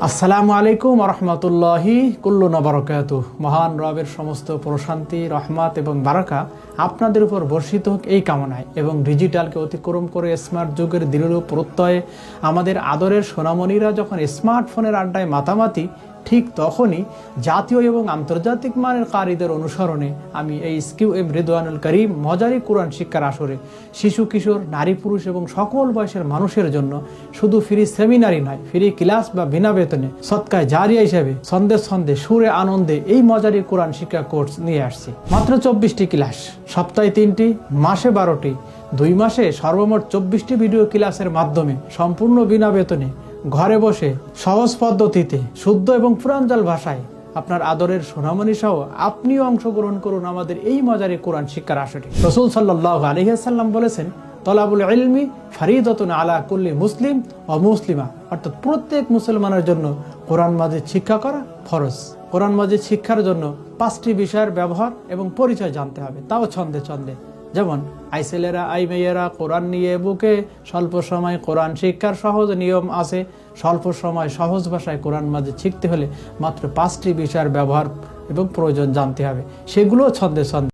আসসালামু আলাইকুম রহমতুল্লাহি কুল্লু নবরকাত মহান রবের সমস্ত প্রশান্তি, রহমাত এবং বারাকা আপনাদের উপর বর্ষিত হোক এই কামনায় এবং ডিজিটালকে অতিক্রম করে স্মার্ট যুগের দৃঢ় প্রত্যয়ে আমাদের আদরের সোনামণিরা যখন স্মার্টফোনের আড্ডায় মাতামাতি ঠিক তখনই জাতীয় এবং আন্তর্জাতিক মানের কারীদের অনুসরণে আমি এই স্কিউ এম রিদওয়ানুল করিম মজারি কোরআন শিক্ষার আসরে শিশু, কিশোর, নারী, পুরুষ এবং সকল বয়সের মানুষের জন্য শুধু ফ্রি সেমিনারি নয়, ফ্রি ক্লাস বা বিনা বেতনে সৎকায় জারিয়া হিসেবে সন্দেহ সন্দেহ সুরে আনন্দে এই মজারি কোরআন শিক্ষা কোর্স নিয়ে আসছি। মাত্র চব্বিশটি ক্লাস, সপ্তাহে তিনটি, মাসে বারোটি, দুই মাসে সর্বমোট চব্বিশটি ভিডিও ক্লাসের মাধ্যমে সম্পূর্ণ বিনা বেতনে ঘরে বসে সহজ পদ্ধতিতে শুদ্ধ এবং পুরাঞ্জল ভাষায় আপনার আদরের সোনামণি সহ আপনিও অংশগ্রহণ করুন আমাদের এই মজারে কোরআন শিক্ষার আসরে রসুল সাল্লাহ আলহিহাসাল্লাম বলেছেন, তলাবুল ইলমি ফারিদতুন আলা কুল্লি মুসলিম ও মুসলিমা। অর্থাৎ প্রত্যেক মুসলমানের জন্য কোরআন মাজিদ শিক্ষা করা ফরজ। কোরআন মাজিদ শিক্ষার জন্য পাঁচটি বিষয়ের ব্যবহার এবং পরিচয় জানতে হবে। তাও ছন্দে ছন্দে। যেমন, আইসেলেরা আই মেয়েরা কোরআন নিয়ে বুকে স্বল্প সময় কোরআন শিক্ষার সহজ নিয়ম আছে। স্বল্প সময় সহজ ভাষায় কোরআন মাঝে শিখতে হলে মাত্র পাঁচটি বিষয়ের ব্যবহার এবং প্রয়োজন জানতে হবে। সেগুলো ছন্দে ছন্দে।